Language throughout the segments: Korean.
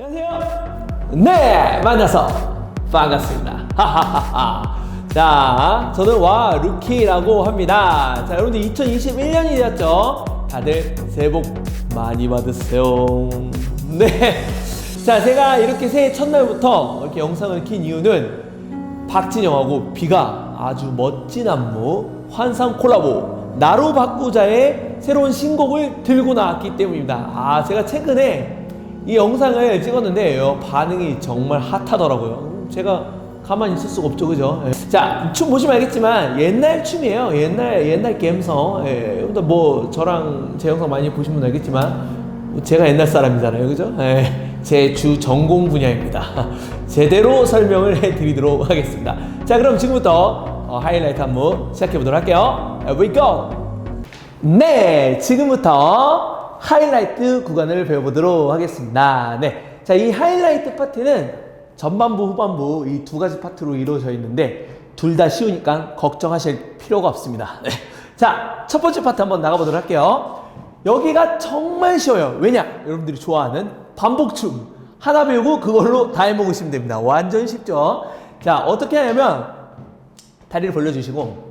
안녕하세요. 네, 만나서 반갑습니다. 하하하하. 자, 저는 와 루키라고 합니다. 자, 여러분들 2021년이 되었죠? 다들 새해 복 많이 받으세요. 네. 자, 제가 이렇게 새해 첫날부터 이렇게 영상을 킨 이유는 박진영하고 비가 아주 멋진 안무 환상 콜라보 나로 바꾸자의 새로운 신곡을 들고 나왔기 때문입니다. 아, 제가 최근에 이 영상을 찍었는데 요 반응이 정말 핫하더라고요. 제가 가만히 있을 수가 없죠, 그죠? 예. 자, 춤 보시면 알겠지만 옛날 춤이에요. 옛날 옛날 감성. 예. 여러분들 뭐 저랑 제 영상 많이 보시면 알겠지만 제가 옛날 사람이잖아요, 그죠? 예. 제주 전공 분야입니다. 제대로 설명을 해드리도록 하겠습니다. 자, 그럼 지금부터 어, 하이라이트 안무 시작해 보도록 할게요. Here we go. 네, 지금부터 하이라이트 구간을 배워보도록 하겠습니다. 네. 자, 이 하이라이트 파트는 전반부, 후반부 이 두 가지 파트로 이루어져 있는데 둘 다 쉬우니까 걱정하실 필요가 없습니다. 네. 자, 첫 번째 파트 한번 나가보도록 할게요. 여기가 정말 쉬워요. 왜냐? 여러분들이 좋아하는 반복춤. 하나 배우고 그걸로 다 해먹으시면 됩니다. 완전 쉽죠? 자, 어떻게 하냐면 다리를 벌려주시고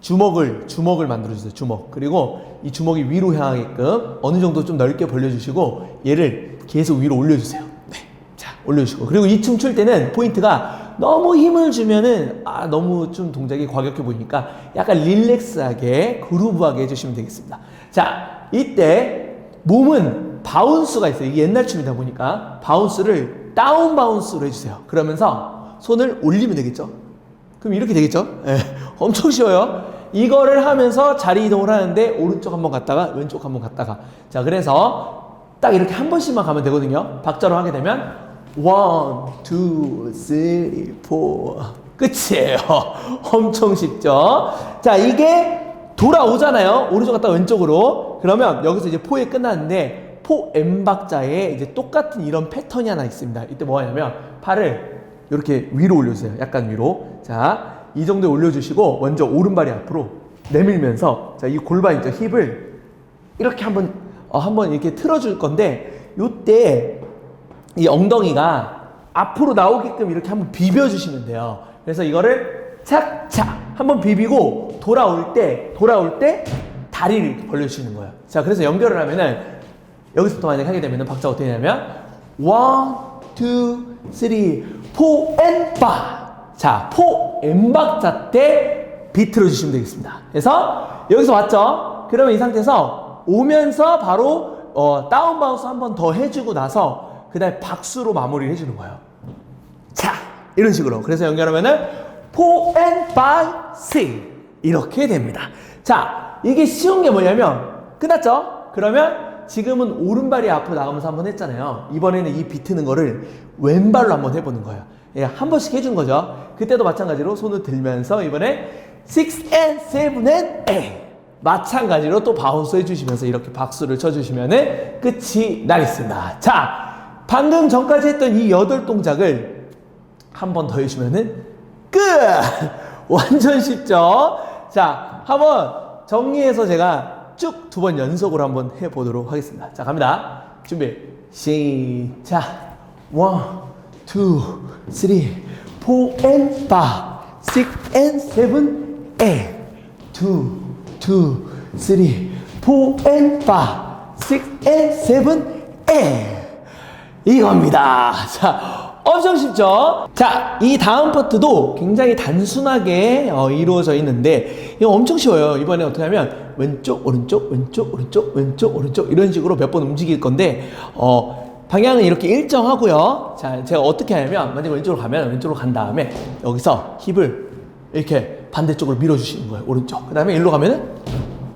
주먹을 주먹을 만들어 주세요. 주먹. 그리고 이 주먹이 위로 향하게끔 어느 정도 좀 넓게 벌려 주시고 얘를 계속 위로 올려 주세요. 네. 자, 올려 주시고. 그리고 이 춤 출 때는 포인트가 너무 힘을 주면은 아, 너무 좀 동작이 과격해 보이니까 약간 릴렉스하게 그루브하게 해 주시면 되겠습니다. 자, 이때 몸은 바운스가 있어요. 이게 옛날 춤이다 보니까 바운스를 다운 바운스로 해 주세요. 그러면서 손을 올리면 되겠죠? 그럼 이렇게 되겠죠? 예, 엄청 쉬워요. 이거를 하면서 자리 이동을 하는데 오른쪽 한번 갔다가 왼쪽 한번 갔다가 자 그래서 딱 이렇게 한 번씩만 가면 되거든요. 박자로 하게 되면 원, 투, 쓰리, 포 끝이에요. 엄청 쉽죠? 자 이게 돌아오잖아요. 오른쪽 갔다가 왼쪽으로 그러면 여기서 이제 포에 끝났는데 포 M 박자에 이제 똑같은 이런 패턴이 하나 있습니다. 이때 뭐 하냐면 팔을 이렇게 위로 올려주세요. 약간 위로. 자, 이 정도에 올려주시고 먼저 오른발이 앞으로 내밀면서 자, 이 골반 있죠. 힙을 이렇게 한번 어, 한번 이렇게 틀어줄 건데 요때 이 엉덩이가 앞으로 나오게끔 이렇게 한번 비벼주시면 돼요. 그래서 이거를 착착 한번 비비고 돌아올 때 돌아올 때 다리를 벌려주시는 거예요. 자, 그래서 연결을 하면은 여기서부터 만약에 하게 되면은 박자가 어떻게 되냐면 원, 투, 쓰리, 포, 앤, 파. 자, 포, 앤 박자 때 비트를 주시면 되겠습니다. 그래서 여기서 왔죠? 그러면 이 상태에서 오면서 바로 어, 다운 바운스 한 번 더 해주고 나서 그 다음에 박수로 마무리를 해주는 거예요. 자, 이런 식으로. 그래서 연결하면은 포, 앤, 파, 시. 이렇게 됩니다. 자, 이게 쉬운 게 뭐냐면 끝났죠? 그러면 지금은 오른발이 앞으로 나가면서 한번 했잖아요. 이번에는 이 비트는 거를 왼발로 한번 해보는 거예요. 예, 한 번씩 해준 거죠. 그때도 마찬가지로 손을 들면서 이번에 6 and 7 and 8 마찬가지로 또 바운스 해주시면서 이렇게 박수를 쳐주시면은 끝이 나겠습니다. 자, 방금 전까지 했던 이 여덟 동작을 한 번 더 해주면은 끝! 완전 쉽죠? 자, 한번 정리해서 제가 쭉 두 번 연속으로 한번 해보도록 하겠습니다. 자, 갑니다. 준비, 시작. 원, 투, 쓰 리, 포, 앤, 파, 식, 앤, 세븐, 에, 투, 투, 쓰리, 포, 앤, 파, 식, 앤, 세븐, 에. 이겁니다. 자, 엄청 쉽죠? 자, 이 다음 파트도 굉장히 단순하게 어, 이루어져 있는데 이거 엄청 쉬워요. 이번에 어떻게 하면 왼쪽, 오른쪽, 왼쪽, 오른쪽, 왼쪽, 오른쪽 이런 식으로 몇 번 움직일 건데 어, 방향은 이렇게 일정하고요. 자, 제가 어떻게 하냐면 만약에 왼쪽으로 가면 왼쪽으로 간 다음에 여기서 힙을 이렇게 반대쪽으로 밀어주시는 거예요. 오른쪽. 그 다음에 일로 가면은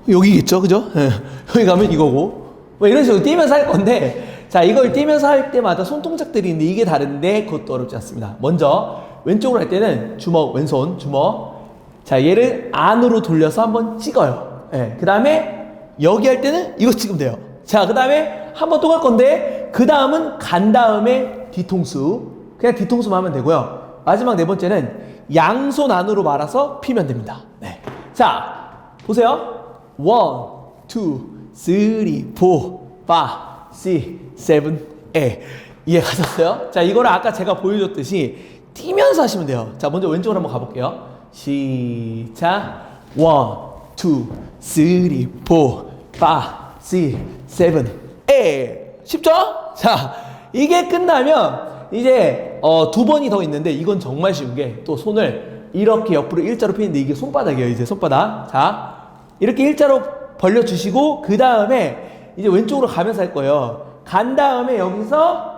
여기겠죠, 그죠? 예. 여기 가면 이거고 뭐 이런 식으로 뛰면서 할 건데 자 이걸 뛰면서 할 때마다 손 동작들이 있는데 이게 다른데 그것도 어렵지 않습니다. 먼저 왼쪽으로 할 때는 주먹 왼손 주먹 자 얘를 안으로 돌려서 한번 찍어요. 예. 그 다음에 여기 할 때는 이거 찍으면 돼요. 자 그 다음에 한번 또 갈 건데 그 다음은 간 다음에 뒤통수 그냥 뒤통수만 하면 되고요. 마지막 네 번째는 양손 안으로 말아서 피면 됩니다. 네. 자 보세요. 원, 투, 쓰리, 포, 파, 시, 세븐, 에. 이해가셨어요? 자, 이거를 아까 제가 보여줬듯이 뛰면서 하시면 돼요. 자, 먼저 왼쪽으로 한번 가볼게요. 시작. 원, 투, 쓰리, 포, 파, 시, 세븐, 에잇. 쉽죠? 자, 이게 끝나면 이제 어, 두 번이 더 있는데 이건 정말 쉬운 게 또 손을 이렇게 옆으로 일자로 펴는데 이게 손바닥이에요. 이제 손바닥. 자, 이렇게 일자로 벌려주시고 그 다음에 이제 왼쪽으로 가면서 할 거예요. 간 다음에 여기서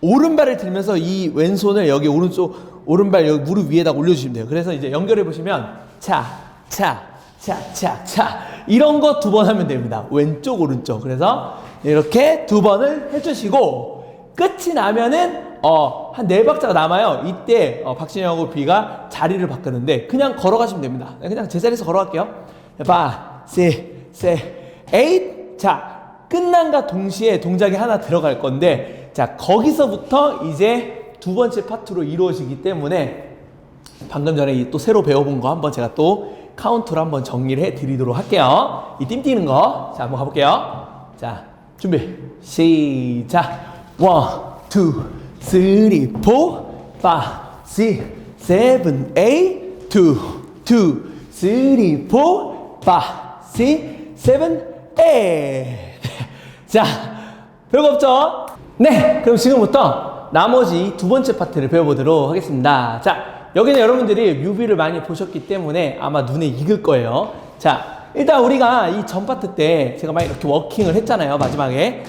오른발을 들면서 이 왼손을 여기 오른쪽 오른발 여기 무릎 위에다 올려주시면 돼요. 그래서 이제 연결해 보시면 차, 차, 차, 차, 차 이런 거 두 번 하면 됩니다. 왼쪽 오른쪽. 그래서 이렇게 두 번을 해주시고 끝이 나면은 어, 한 네 박자가 남아요. 이때 어, 박진영하고 비가 자리를 바꾸는데 그냥 걸어가시면 됩니다. 그냥 제자리에서 걸어갈게요. 파, 시, 세, 에잇. 자, 끝난과 동시에 동작이 하나 들어갈 건데 자, 거기서부터 이제 두 번째 파트로 이루어지기 때문에 방금 전에 이또 새로 배워본 거 한번 제가 또 카운트로 한번 정리를 해 드리도록 할게요. 이 띵 뛰는 거. 자, 한번 가볼게요. 자, 준비. 시작. 원, 투, 쓰리, 포, 파, 시, 세븐, 에잇, 투, 투, 쓰리, 포, 파, 시, 세븐, 에잇. 자, 별거 없죠? 네, 그럼 지금부터 나머지 두 번째 파트를 배워보도록 하겠습니다. 자, 여기는 여러분들이 뮤비를 많이 보셨기 때문에 아마 눈에 익을 거예요. 자, 일단 우리가 이 전 파트 때 제가 막 이렇게 워킹을 했잖아요, 마지막에.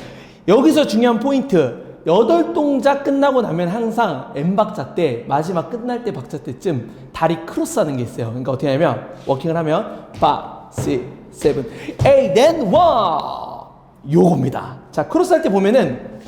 여기서 중요한 포인트. 여덟 동작 끝나고 나면 항상 M 박자 때, 마지막 끝날 때 박자 때쯤 다리 크로스 하는 게 있어요. 그러니까 어떻게 하냐면, 워킹을 하면, 5, 6, 7, 8, then 1. 요겁니다. 자, 크로스 할 때 보면은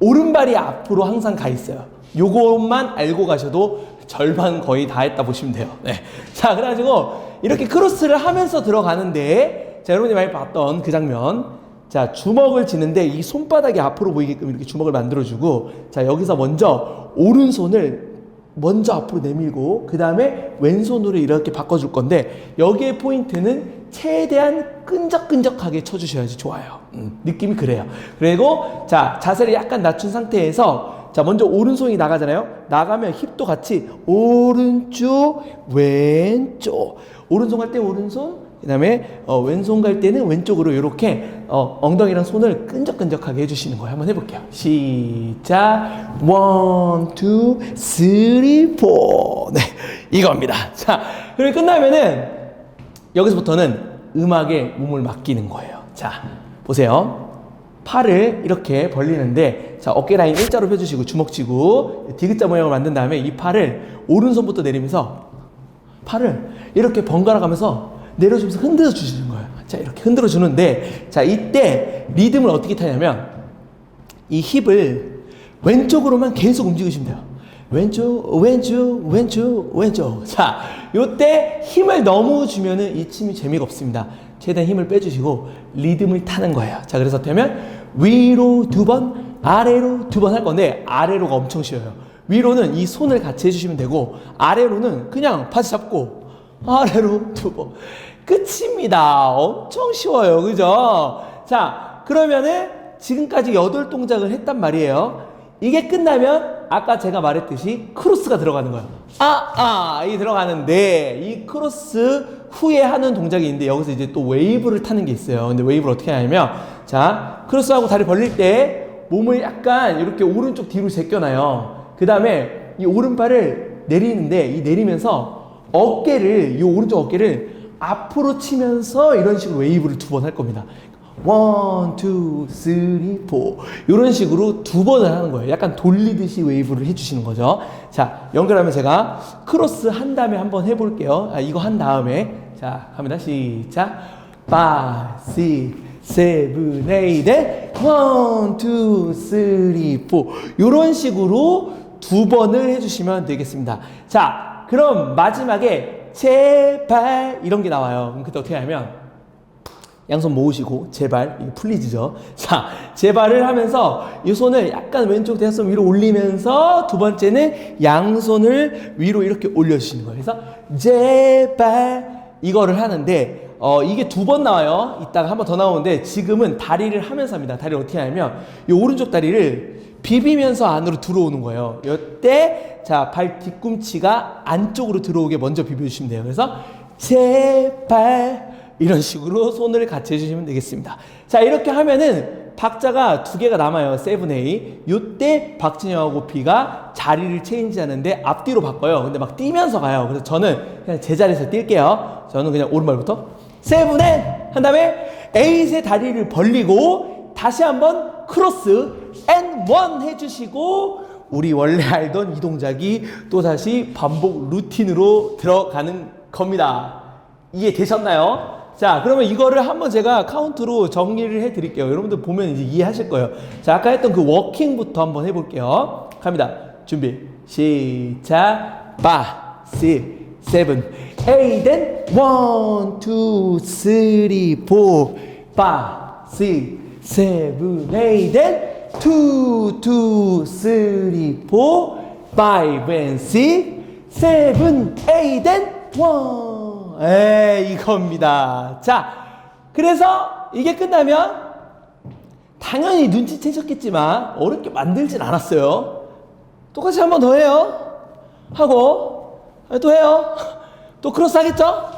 오른발이 앞으로 항상 가 있어요. 요것만 알고 가셔도 절반 거의 다 했다 보시면 돼요. 네. 자, 그래가지고 이렇게 크로스를 하면서 들어가는데, 자, 여러분이 많이 봤던 그 장면. 자, 주먹을 쥐는데 이 손바닥이 앞으로 보이게끔 이렇게 주먹을 만들어주고, 자, 여기서 먼저 오른손을 먼저 앞으로 내밀고, 그 다음에 왼손으로 이렇게 바꿔줄 건데, 여기에 포인트는 최대한 끈적끈적하게 쳐주셔야지 좋아요. 음, 느낌이 그래요. 그리고, 자, 자세를 약간 낮춘 상태에서, 자, 먼저 오른손이 나가잖아요. 나가면 힙도 같이 오른쪽, 왼쪽. 오른손 갈 때 오른손, 그 다음에 어, 왼손 갈 때는 왼쪽으로 이렇게 어, 엉덩이랑 손을 끈적끈적하게 해주시는 거예요. 한번 해볼게요. 시작. 원, 투, 쓰리, 포. 네, 이겁니다. 자, 그리고 끝나면은 여기서부터는 음악에 몸을 맡기는 거예요. 자, 보세요. 팔을 이렇게 벌리는데 자 어깨 라인 일자로 펴주시고 주먹 쥐고 디귿자 모양을 만든 다음에 이 팔을 오른손부터 내리면서 팔을 이렇게 번갈아 가면서 내려주면서 흔들어 주시는 거예요. 자 이렇게 흔들어 주는데 자 이때 리듬을 어떻게 타냐면 이 힙을 왼쪽으로만 계속 움직이시면 돼요. 왼쪽, 왼쪽, 왼쪽, 왼쪽. 자, 요때 힘을 너무 주면은 이 춤이 재미가 없습니다. 최대한 힘을 빼주시고 리듬을 타는 거예요. 자, 그래서 되면 위로 두 번, 아래로 두 번 할 건데 아래로가 엄청 쉬워요. 위로는 이 손을 같이 해주시면 되고 아래로는 그냥 바지 잡고 아래로 두 번. 끝입니다. 엄청 쉬워요. 그죠? 자, 그러면은 지금까지 여덟 동작을 했단 말이에요. 이게 끝나면 아까 제가 말했듯이 크로스가 들어가는 거예요. 아, 아, 이 들어가는데 이 크로스 후에 하는 동작이 있는데 여기서 이제 또 웨이브를 타는 게 있어요. 근데 웨이브를 어떻게 하냐면 자, 크로스하고 다리 벌릴 때 몸을 약간 이렇게 오른쪽 뒤로 제껴놔요. 그 다음에 이 오른발을 내리는데 이 내리면서 어깨를 이 오른쪽 어깨를 앞으로 치면서 이런 식으로 웨이브를 두 번 할 겁니다. 원, 투, 쓰리, 포. 이런 식으로 두 번을 하는 거예요. 약간 돌리듯이 웨이브를 해주시는 거죠. 자, 연결하면 제가 크로스 한 다음에 한번 해볼게요. 아, 이거 한 다음에. 자, 갑니다. 시작. 5, 6, 7, 8, 넷. 원, 투, 쓰리, 포. 이런 식으로 두 번을 해주시면 되겠습니다. 자, 그럼 마지막에 제발 이런 게 나와요. 그럼 그때 어떻게 하냐면 양손 모으시고 제발 이거 플리즈죠. 자 제발을 하면서 이 손을 약간 왼쪽 대손 위로 올리면서 두 번째는 양손을 위로 이렇게 올려주시는 거예요. 그래서 제발 이거를 하는데 어 이게 두 번 나와요. 이따가 한 번 더 나오는데 지금은 다리를 하면서 합니다. 다리를 어떻게 하냐면 이 오른쪽 다리를 비비면서 안으로 들어오는 거예요. 이때 자 발 뒤꿈치가 안쪽으로 들어오게 먼저 비벼주시면 돼요. 그래서 제발 이런 식으로 손을 같이 해주시면 되겠습니다. 자 이렇게 하면은 박자가 두 개가 남아요. 세븐 에이. 요때 박진영하고 비가 자리를 체인지하는데 앞뒤로 바꿔요. 근데 막 뛰면서 가요. 그래서 저는 그냥 제자리에서 뛸게요. 저는 그냥 오른발부터 세븐 앤한 다음에 에잇의 다리를 벌리고 다시 한번 크로스 앤원 해주시고 우리 원래 알던 이 동작이 또 다시 반복 루틴으로 들어가는 겁니다. 이해되셨나요? 자, 그러면 이거를 한번 제가 카운트로 정리를 해 드릴게요. 여러분들 보면 이제 이해하실 거예요. 자, 아까 했던 그 워킹부터 한번 해 볼게요. 갑니다. 준비. 시작. 바, 시, 세븐, 앤 원, 투, 쓰리, 포, 바, 시, 세븐, 에잇, 앤 투, 투, 쓰리, 포, 파이브, 앤 시, 세 앤 원. 에 이겁니다. 자, 그래서 이게 끝나면 당연히 눈치채셨겠지만 어렵게 만들진 않았어요. 똑같이 한 번 더 해요. 하고 또 해요. 또 크로스 하겠죠?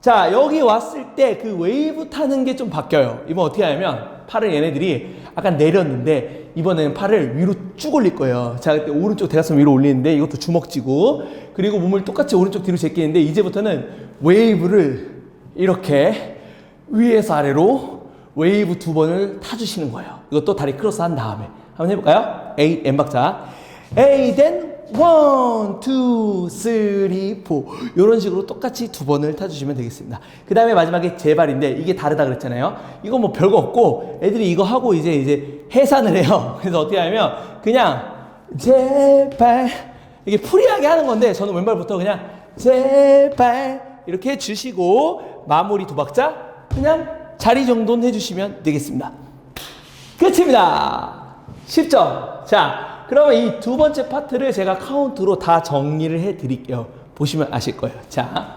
자, 여기 왔을 때 그 웨이브 타는 게 좀 바뀌어요. 이번 어떻게 하냐면 팔을 얘네들이 약간 내렸는데 이번에는 팔을 위로 쭉 올릴 거예요. 자, 그때 오른쪽 대각선 위로 올리는데 이것도 주먹 쥐고 그리고 몸을 똑같이 오른쪽 뒤로 제끼는데 이제부터는 웨이브를 이렇게 위에서 아래로 웨이브 두 번을 타주시는 거예요. 이것도 다리 크로스 한 다음에 한번 해볼까요? A M 박자. A then one, two, three, four 이런 식으로 똑같이 두 번을 타주시면 되겠습니다. 그 다음에 마지막에 제발인데 이게 다르다 그랬잖아요. 이거 뭐 별거 없고 애들이 이거 하고 이제 이제 해산을 해요. 그래서 어떻게 하냐면 그냥 제발 이게 프리하게 하는 건데 저는 왼발부터 그냥 제발 이렇게 해주시고 마무리 두 박자 그냥 자리 정도는 해주시면 되겠습니다. 끝입니다. 10점. 자, 그러면 이 두 번째 파트를 제가 카운트로 다 정리를 해 드릴게요. 보시면 아실 거예요. 자,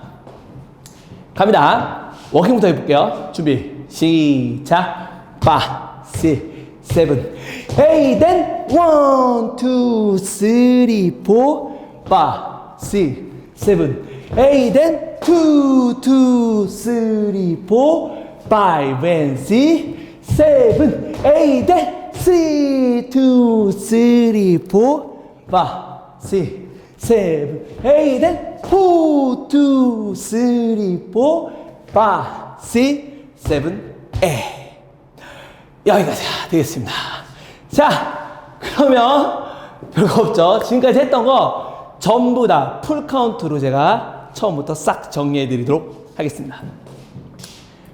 갑니다. 워킹부터 해볼게요. 준비, 시작. 파, 시, 세븐, 에이, then 원, 투, 쓰리, 포, 파, 시, 세븐, 에이, then 투, 투, 쓰리, 포, 파이브, 앤 시, 세븐, 에이, then three, two, three, four, five, six, seven, eight, then four, two, three, four, five, six, seven, eight. 여기까지 되겠습니다. 자, 그러면 별거 없죠. 지금까지 했던 거 전부 다 풀 카운트로 제가 처음부터 싹 정리해 드리도록 하겠습니다.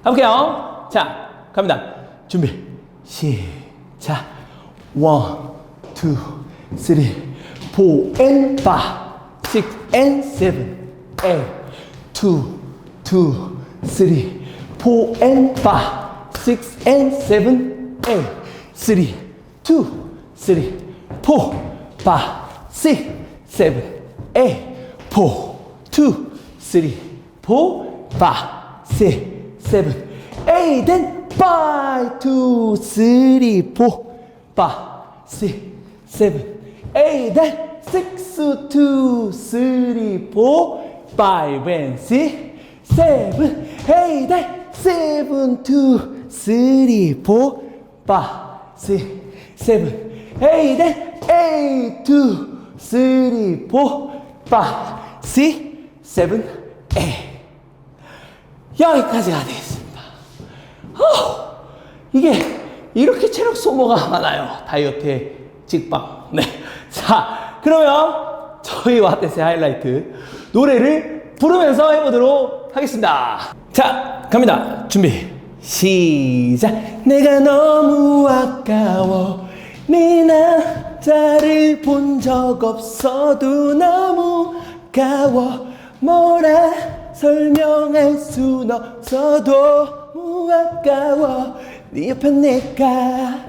가볼게요. 자, 갑니다. 준비. 시작. 자, 원, 투, 쓰리, 포, 앤, 파, 식스, 앤, 세븐, 에, 투, 투, 쓰리, 포, 앤, 파, 식스, 앤, 세븐, 에, 쓰리, 투, 쓰리, 포, 파, 식, 세븐, 에, 포, 투, 쓰리, 포, 파, 식, 세븐, 에이, 댄, 파이 투 쓰리 포파 시 세븐 에이 넷 식스 투 쓰리 포 5, 6, 7, 8, 9, 6, 2, 3, 4, 5, and 6, 7, 8, 9, 7, 2, 3, 4, 5, 6, 7, 8, 9, 8, 2, 3, 4, 5, 6, 7, 8. 여기까지가 되겠습니다. 어, 이게 이렇게 체력 소모가 많아요. 다이어트의 직방. 네. 자, 그러면 저희 와테세 하이라이트 노래를 부르면서 해보도록 하겠습니다. 자, 갑니다. 준비. 시작. 내가 너무 아까워. 네 남자를 본 적 없어도 너무 아까워. 뭐라 설명할 순 없어도 아까워. 네 옆에 내가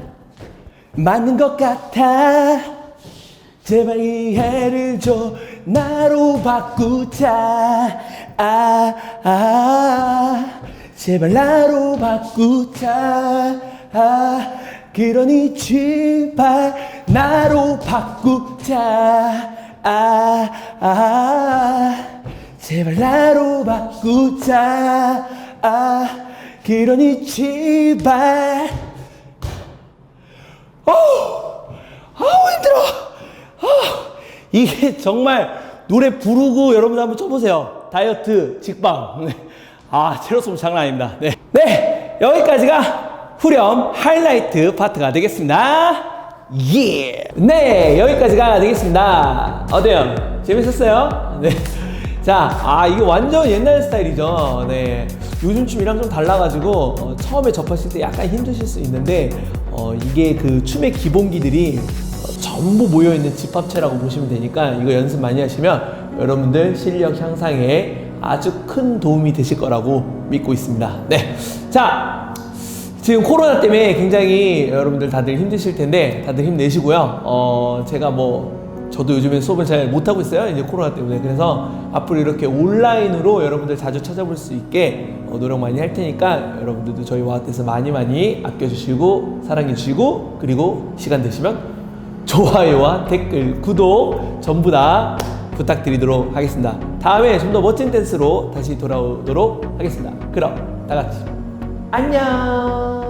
맞는 것 같아. 제발 이해를 줘. 나로 바꾸자. 아, 아 제발 나로 바꾸자. 아, 그러니 제발 나로 바꾸자. 아, 아, 제발 나로 바꾸자. 아, 그러니 제발 아우 힘들어. 아, 이게 정말 노래 부르고 여러분 한번 쳐보세요. 다이어트 직방. 네. 아 제로소음 장난 아닙니다. 네. 네 여기까지가 후렴 하이라이트 파트가 되겠습니다. 예. 네 여기까지가 되겠습니다. 어때요? 재밌었어요? 네. 자, 아 이게 완전 옛날 스타일이죠. 네, 요즘 춤이랑 좀 달라가지고 어, 처음에 접하실 때 약간 힘드실 수 있는데 어, 이게 그 춤의 기본기들이 어, 전부 모여 있는 집합체라고 보시면 되니까 이거 연습 많이 하시면 여러분들 실력 향상에 아주 큰 도움이 되실 거라고 믿고 있습니다. 네, 자. 지금 코로나 때문에 굉장히 여러분들 다들 힘드실 텐데 다들 힘내시고요. 어, 제가 뭐 저도 요즘에 수업을 잘 못하고 있어요. 이제 코로나 때문에. 그래서 앞으로 이렇게 온라인으로 여러분들 자주 찾아볼 수 있게 어, 노력 많이 할 테니까 여러분들도 저희 와한테서 많이 많이 아껴주시고 사랑해주시고 그리고 시간 되시면 좋아요와 댓글, 구독 전부 다 부탁드리도록 하겠습니다. 다음에 좀 더 멋진 댄스로 다시 돌아오도록 하겠습니다. 그럼 다 같이 안녕.